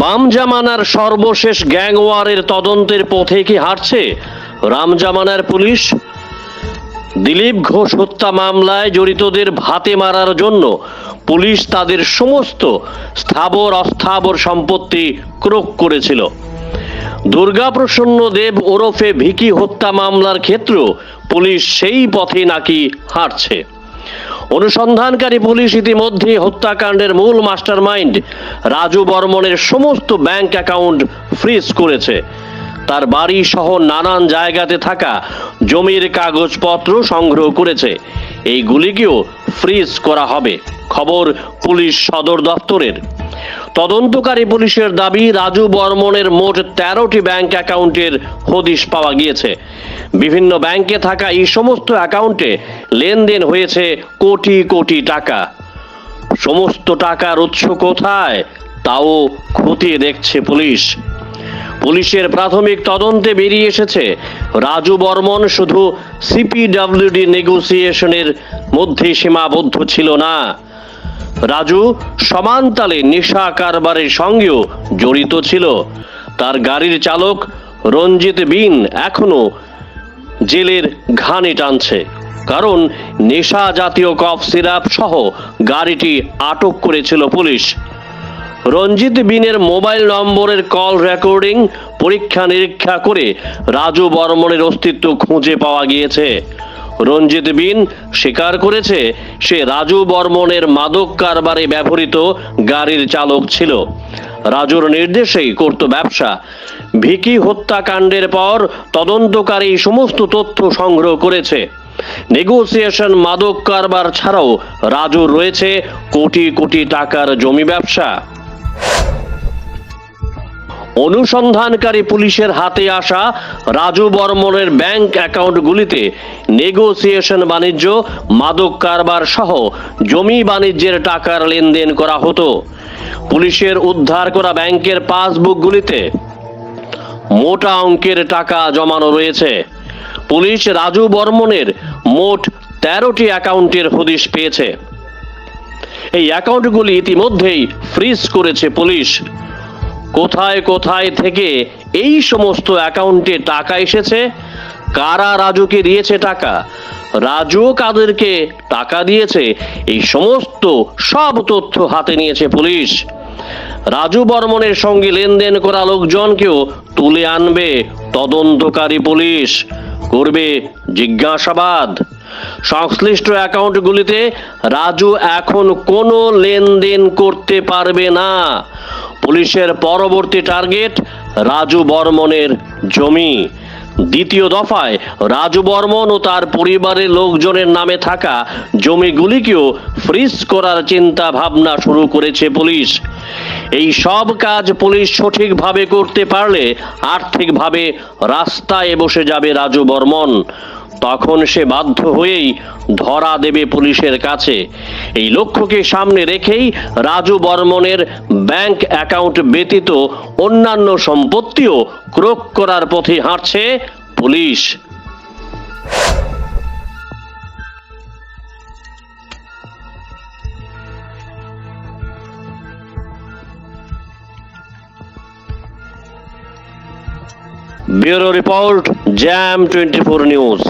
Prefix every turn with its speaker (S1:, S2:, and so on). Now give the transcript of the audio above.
S1: বাম জামানার সর্বশেষ গ্যাংওয়ারের তদন্তের পথে কি হাঁটছে রাম জামানার পুলিশ? দিলীপ ঘোষ হত্যা মামলায় জড়িতদের ভাতে মারার জন্য পুলিশ তাদের সমস্ত স্থাবর, অস্থাবর সম্পত্তি ক্রোক করেছিল। দুর্গাপ্রসন্ন দেব ওরফে ভিকি হত্যা মামলার ক্ষেত্র পুলিশ সেই পথে নাকি হাঁটছে অনুসন্ধানকারী পুলিশ ইতিমধ্যে হত্যাকাণ্ডের মূল মাস্টারমাইন্ড রাজু বর্মনের সমস্ত ব্যাংক অ্যাকাউন্ট ফ্রিজ করেছে। তার বাড়ি সহ নানান জায়গাতে থাকা জমির কাগজপত্র সংগ্রহ করেছে। এইগুলিকেও ফ্রিজ করা হবে। খবর পুলিশ সদর দপ্তরের। তদন্তকারী পুলিশের দাবি, রাজু বর্মনের মোট তেরোটি ব্যাংক অ্যাকাউন্টের হদিশ পাওয়া গিয়েছে। বিভিন্ন ব্যাংকে থাকা এই সমস্ত অ্যাকাউন্টে লেনদেন হয়েছে কোটি কোটি টাকা। সমস্ত টাকার উৎস কোথায়? তাও খতিয়ে দেখছে পুলিশ। পুলিশের প্রাথমিক তদন্তে বেরিয়ে এসেছে, রাজু বর্মন শুধু সিপিডব্লিউডি নেগোসিয়েশনের মধ্যে সীমাবদ্ধ ছিল না। রাজু সমানতালে নেশা কারবারের সঙ্গেও জড়িত ছিল। তার গাড়ির চালক রঞ্জিত বিন এখনও জেলের ঘানি টানছে। কারণ নেশা জাতীয় কফ সিরাপ সহ গাড়িটি আটক করেছিল পুলিশ। রঞ্জিত বিনের মোবাইল নম্বরের কল রেকর্ডিং পরীক্ষা নিরীক্ষা করে রাজু বর্মনের অস্তিত্ব খুঁজে পাওয়া গিয়েছে। রঞ্জিত বিন স্বীকার করেছে, সে রাজু বর্মনের মাদক কারবারে ব্যবহৃত গাড়ির চালক ছিল। রাজুর নির্দেশেই করত ব্যবসা। ভিকি হত্যাকাণ্ডের পর তদন্তকারী সমস্ত তথ্য সংগ্রহ করেছে। নেগোসিয়েশন মাদক কারবার ছাড়াও রাজুর রয়েছে কোটি কোটি টাকার জমি ব্যবসা। অনুসন্ধানকারী পুলিশের হাতে আসা রাজু বর্মনের ব্যাংক অ্যাকাউন্টগুলিতে নেগোসিয়েশন বাণিজ্য, মাদক কারবার সহ জমি বাণিজ্যের টাকার লেনদেন করা হতো। পুলিশের উদ্ধার করা ব্যাংকের পাসবুকগুলিতে মোটা অঙ্কের টাকা জমানো রয়েছে। পুলিশ রাজু বর্মনের মোট তেরোটি অ্যাকাউন্টের হদিশ পেয়েছে। এই অ্যাকাউন্টগুলি ইতিমধ্যেই ফ্রিজ করেছে পুলিশ। কোথায় কোথায় থেকে এই সমস্ত অ্যাকাউন্টে টাকা এসেছে? কারা রাজুকে দিয়েছে টাকা? রাজু কাদেরকে টাকা দিয়েছে? এই সমস্ত সব তথ্য হাতে নিয়েছে পুলিশ। রাজু বর্মনের সঙ্গে লেনদেন করা লোকজনকেও তুলে আনবে তদন্তকারী পুলিশ। করবে জিজ্ঞাসাবাদ। সংশ্লিষ্ট অ্যাকাউন্টগুলিতে রাজু এখন কোনো লেনদেন করতে পারবে না। পুলিশের পরবর্তী টার্গেট রাজু বর্মনের জমি। দ্বিতীয় দফায় রাজু বর্মন ও তার পরিবারের লোকজনের নামে থাকা জমিগুলিকেও ফ্রিজ করার চিন্তা ভাবনা শুরু করেছে পুলিশ। এই সব কাজ পুলিশ সঠিকভাবে করতে পারলে আর্থিকভাবে রাস্তায় বসে যাবে রাজু বর্মন। তখন সে বাধ্য হয়েই ধরা দেবে পুলিশের কাছে। এই লক্ষ্যকে সামনে রেখেই রাজু বর্মনের ব্যাংক অ্যাকাউন্ট ব্যতীত অন্যান্য সম্পত্তিও ক্রোক করার পথে হাঁটছে police. Bureau report, jam twenty four news.